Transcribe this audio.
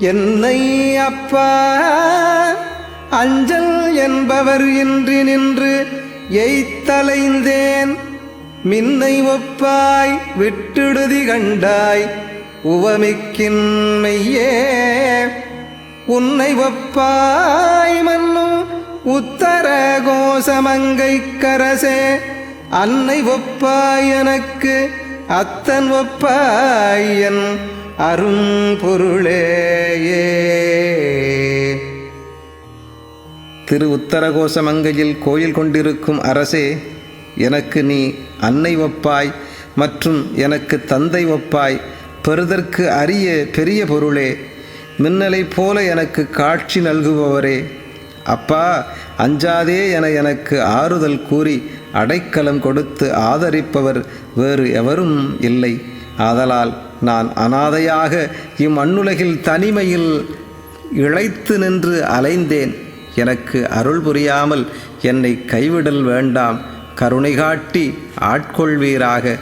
என்னை அப்பா அஞ்சல் என்பவர் இன்றி நின்று எய்த்தலைந்தேன். மின்னை ஒப்பாய் விட்டுடுதி கண்டாய் உவமிக்கின்மையே. உன்னை ஒப்பாய் மன்னும் உத்தர கோசமங்கை கரசே அன்னை ஒப்பாய் எனக்கு அத்தன் ஒப்பாய் என் அரும்பொருளேயே. திரு உத்தரகோசமங்கையில் கோயில் கொண்டிருக்கும் அரசே எனக்கு நீ அன்னை ஒப்பாய் மற்றும் எனக்கு தந்தை ஒப்பாய் பெறுதற்கு அரிய பெரிய பொருளே மின்னலைப் போல எனக்கு காட்சி நல்குபவரே. அப்பா அஞ்சாதே என எனக்கு ஆறுதல் கூறி அடைக்கலம் கொடுத்து ஆதரிப்பவர் வேறு எவரும் இல்லை. ஆதலால் நான் அனாதையாக இம்மண்ணுலகில் தனிமையில் இழைத்து நின்று அலைந்தேன். எனக்கு அருள் புரியாமல் என்னை கைவிடல் வேண்டாம். கருணை காட்டி ஆட்கொள்வீராக.